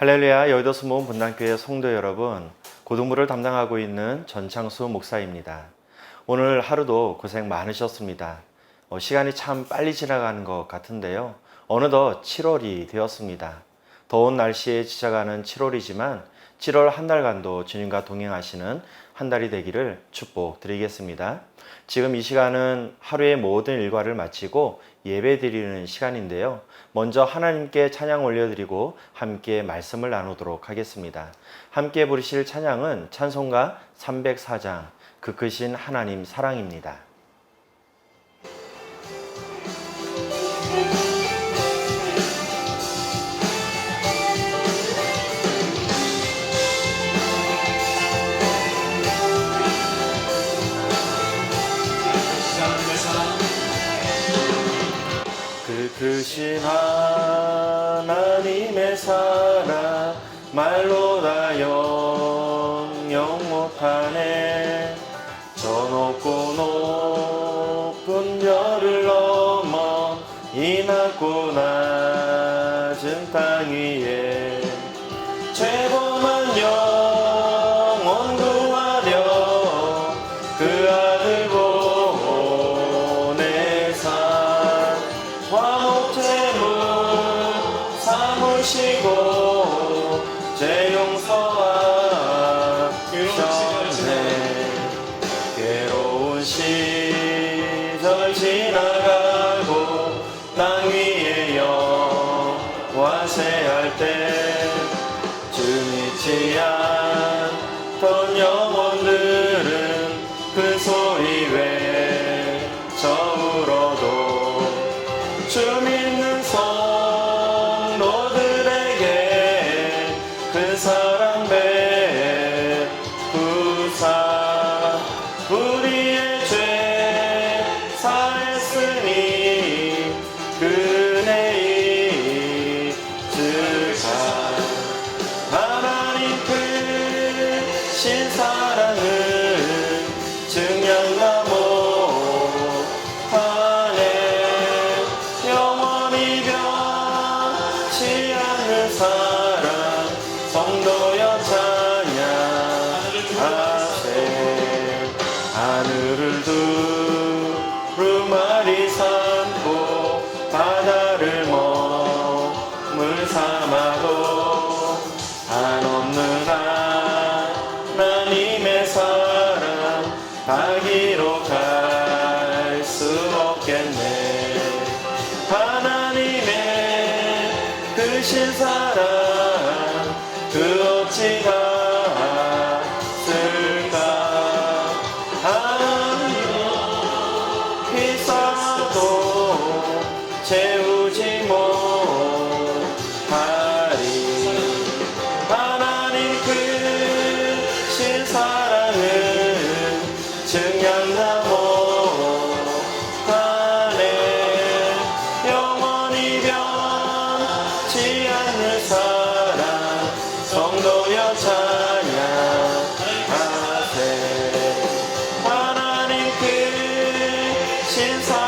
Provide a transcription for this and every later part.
할렐루야 여의도 스모은 분당교회 성도 여러분 고등부를 담당하고 있는 전창수 목사입니다. 오늘 하루도 고생 많으셨습니다. 어, 시간이 참 빨리 지나가는 것 같은데요. 어느덧 7월이 되었습니다. 더운 날씨에 지쳐가는 7월이지만 7월 한 달간도 주님과 동행하시는 한 달이 되기를 축복드리겠습니다. 지금 이 시간은 하루의 모든 일과를 마치고 예배 드리는 시간인데요. 먼저 하나님께 찬양 올려드리고 함께 말씀을 나누도록 하겠습니다. 함께 부르실 찬양은 찬송가 304장 그 크신 하나님 사랑입니다. 낮고 낮은 땅 위에 사 피사도 채우지 못 크신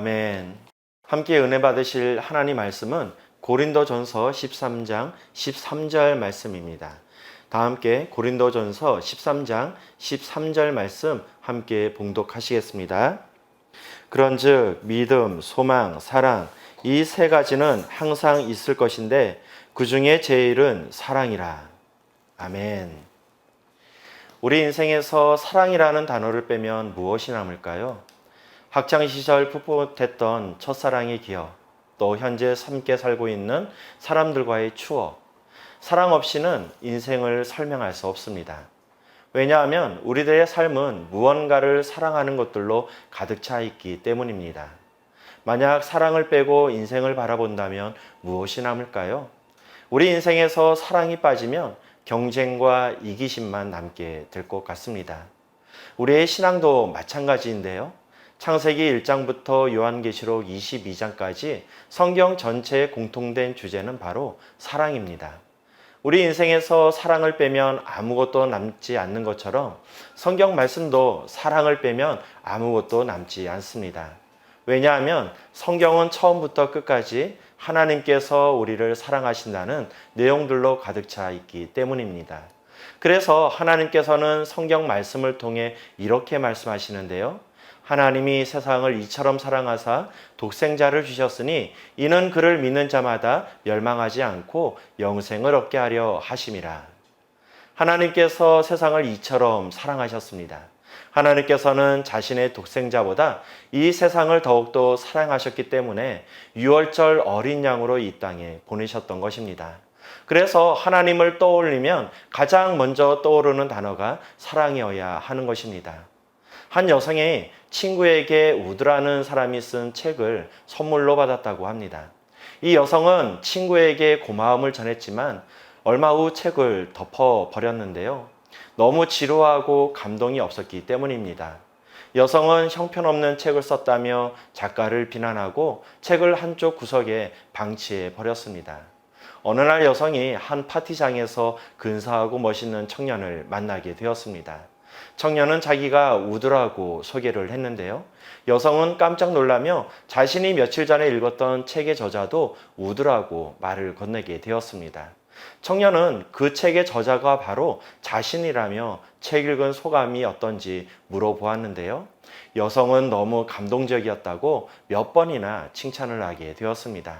아멘 함께 은혜 받으실 하나님 말씀은 고린도전서 13장 13절 말씀입니다. 다 함께 고린도전서 13장 13절 말씀 함께 봉독하시겠습니다. 그런즉 믿음, 소망, 사랑 이 세 가지는 항상 있을 것인데 그 중에 제일은 사랑이라. 아멘. 우리 인생에서 사랑이라는 단어를 빼면 무엇이 남을까요? 학창 시절 풋풋했던 첫사랑의 기억, 또 현재 함께 살고 있는 사람들과의 추억. 사랑 없이는 인생을 설명할 수 없습니다. 왜냐하면 우리들의 삶은 무언가를 사랑하는 것들로 가득 차 있기 때문입니다. 만약 사랑을 빼고 인생을 바라본다면 무엇이 남을까요? 우리 인생에서 사랑이 빠지면 경쟁과 이기심만 남게 될 것 같습니다. 우리의 신앙도 마찬가지인데요. 창세기 1장부터 요한계시록 22장까지 성경 전체에 공통된 주제는 바로 사랑입니다. 우리 인생에서 사랑을 빼면 아무것도 남지 않는 것처럼 성경 말씀도 사랑을 빼면 아무것도 남지 않습니다. 왜냐하면 성경은 처음부터 끝까지 하나님께서 우리를 사랑하신다는 내용들로 가득 차 있기 때문입니다. 그래서 하나님께서는 성경 말씀을 통해 이렇게 말씀하시는데요. 하나님이 세상을 이처럼 사랑하사 독생자를 주셨으니 이는 그를 믿는 자마다 멸망하지 않고 영생을 얻게 하려 하심이라. 하나님께서 세상을 이처럼 사랑하셨습니다. 하나님께서는 자신의 독생자보다 이 세상을 더욱더 사랑하셨기 때문에 6월절 어린 양으로 이 땅에 보내셨던 것입니다. 그래서 하나님을 떠올리면 가장 먼저 떠오르는 단어가 사랑이어야 하는 것입니다. 한 여성이 친구에게 우드라는 사람이 쓴 책을 선물로 받았다고 합니다. 이 여성은 친구에게 고마움을 전했지만 얼마 후 책을 덮어 버렸는데요. 너무 지루하고 감동이 없었기 때문입니다. 여성은 형편없는 책을 썼다며 작가를 비난하고 책을 한쪽 구석에 방치해 버렸습니다. 어느 날 여성이 한 파티장에서 근사하고 멋있는 청년을 만나게 되었습니다. 청년은 자기가 우드라고 소개를 했는데요. 여성은 깜짝 놀라며 자신이 며칠 전에 읽었던 책의 저자도 우드라고 말을 건네게 되었습니다. 청년은 그 책의 저자가 바로 자신이라며 책 읽은 소감이 어떤지 물어보았는데요. 여성은 너무 감동적이었다고 몇 번이나 칭찬을 하게 되었습니다.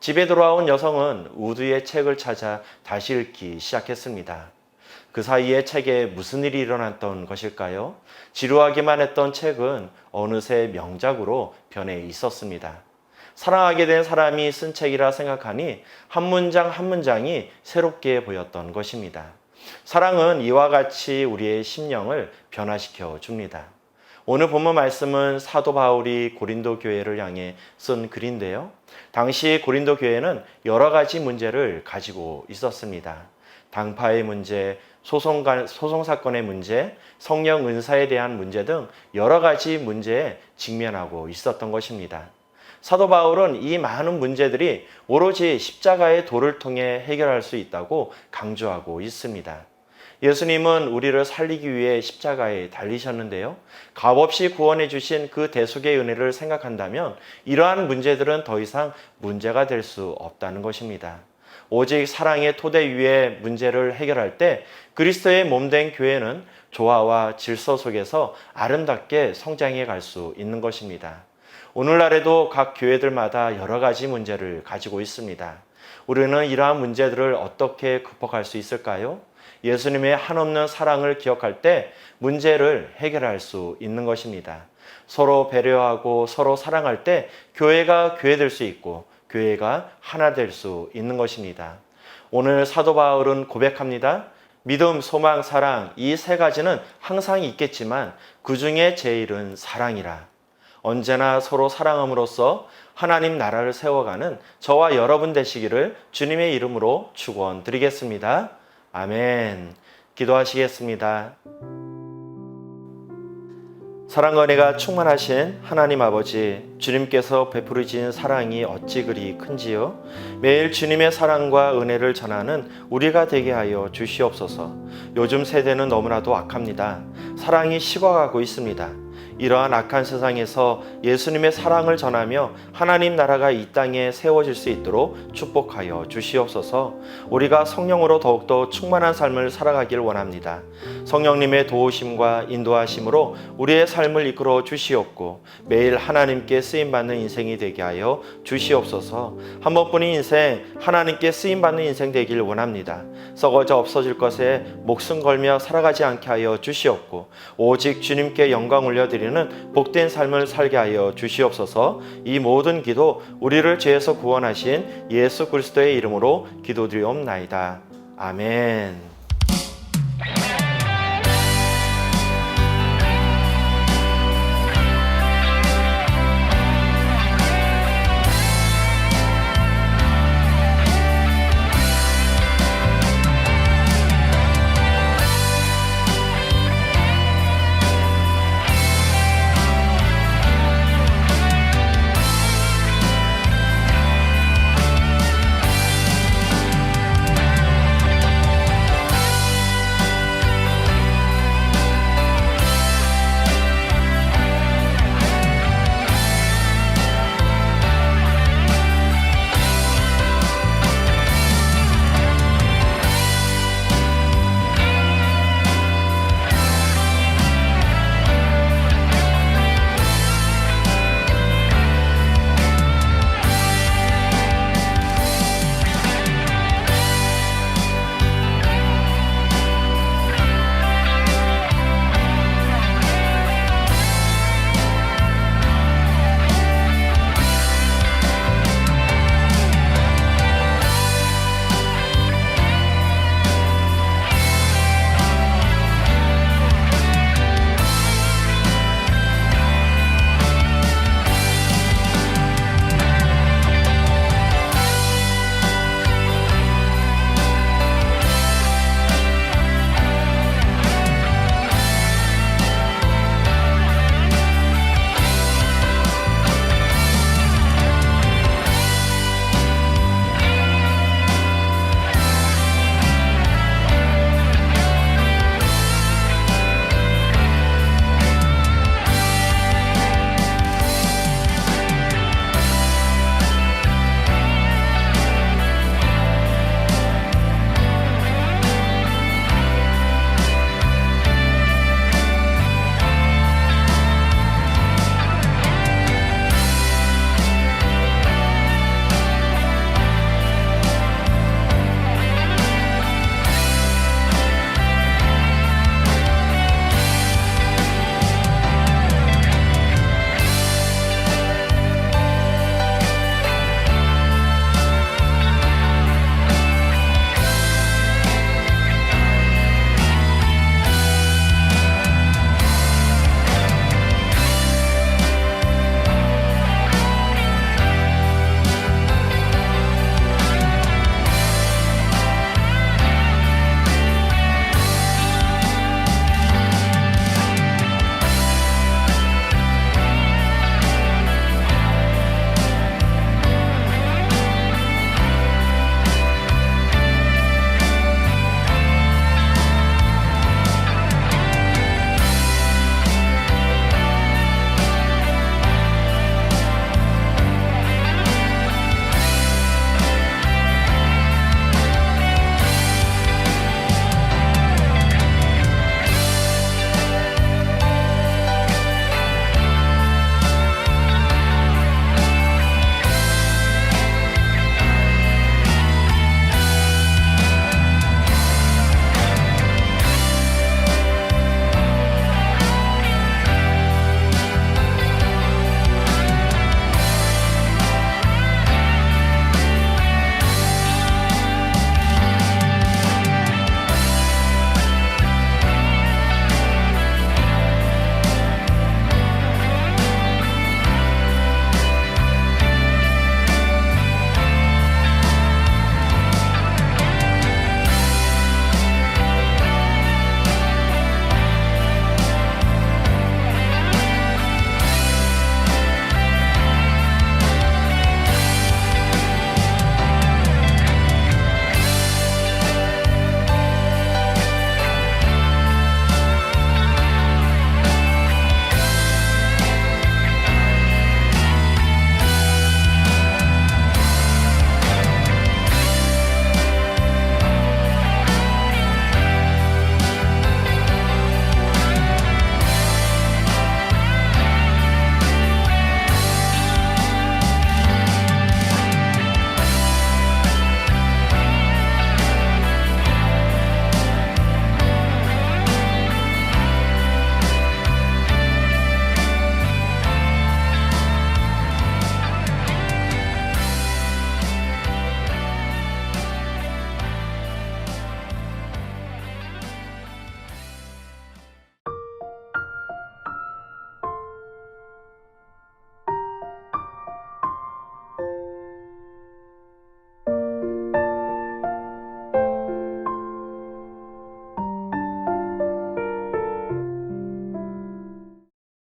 집에 돌아온 여성은 우드의 책을 찾아 다시 읽기 시작했습니다. 그 사이에 책에 무슨 일이 일어났던 것일까요? 지루하기만 했던 책은 어느새 명작으로 변해 있었습니다. 사랑하게 된 사람이 쓴 책이라 생각하니 한 문장 한 문장이 새롭게 보였던 것입니다. 사랑은 이와 같이 우리의 심령을 변화시켜 줍니다. 오늘 본문 말씀은 사도 바울이 고린도 교회를 향해 쓴 글인데요. 당시 고린도 교회는 여러 가지 문제를 가지고 있었습니다. 당파의 문제, 소송, 소송 사건의 문제, 성령 은사에 대한 문제 등 여러 가지 문제에 직면하고 있었던 것입니다. 사도 바울은 이 많은 문제들이 오로지 십자가의 도를 통해 해결할 수 있다고 강조하고 있습니다. 예수님은 우리를 살리기 위해 십자가에 달리셨는데요. 값없이 구원해 주신 그 대속의 은혜를 생각한다면 이러한 문제들은 더 이상 문제가 될 수 없다는 것입니다. 오직 사랑의 토대 위에 문제를 해결할 때 그리스도의 몸된 교회는 조화와 질서 속에서 아름답게 성장해 갈 수 있는 것입니다. 오늘날에도 각 교회들마다 여러 가지 문제를 가지고 있습니다. 우리는 이러한 문제들을 어떻게 극복할 수 있을까요? 예수님의 한없는 사랑을 기억할 때 문제를 해결할 수 있는 것입니다. 서로 배려하고 서로 사랑할 때 교회가 교회될 수 있고 교회가 하나 될 수 있는 것입니다. 오늘 사도 바울은 고백합니다. 믿음, 소망, 사랑 이 세 가지는 항상 있겠지만 그 중에 제일은 사랑이라. 언제나 서로 사랑함으로써 하나님 나라를 세워가는 저와 여러분 되시기를 주님의 이름으로 축원드리겠습니다. 아멘. 기도하시겠습니다. 사랑과 은혜가 충만하신 하나님 아버지, 주님께서 베풀으신 사랑이 어찌 그리 큰지요? 매일 주님의 사랑과 은혜를 전하는 우리가 되게 하여 주시옵소서. 요즘 세대는 너무나도 악합니다. 사랑이 식어가고 있습니다. 이러한 악한 세상에서 예수님의 사랑을 전하며 하나님 나라가 이 땅에 세워질 수 있도록 축복하여 주시옵소서. 우리가 성령으로 더욱더 충만한 삶을 살아가길 원합니다. 성령님의 도우심과 인도하심으로 우리의 삶을 이끌어 주시옵고 매일 하나님께 쓰임 받는 인생이 되게 하여 주시옵소서. 한 번뿐인 인생 하나님께 쓰임 받는 인생 되길 원합니다. 썩어져 없어질 것에 목숨 걸며 살아가지 않게 하여 주시옵고 오직 주님께 영광 올려드 누리는 복된 삶을 살게 하여 주시옵소서. 이 모든 기도 우리를 죄에서 구원하신 예수 그리스도의 이름으로 기도드리옵나이다. 아멘.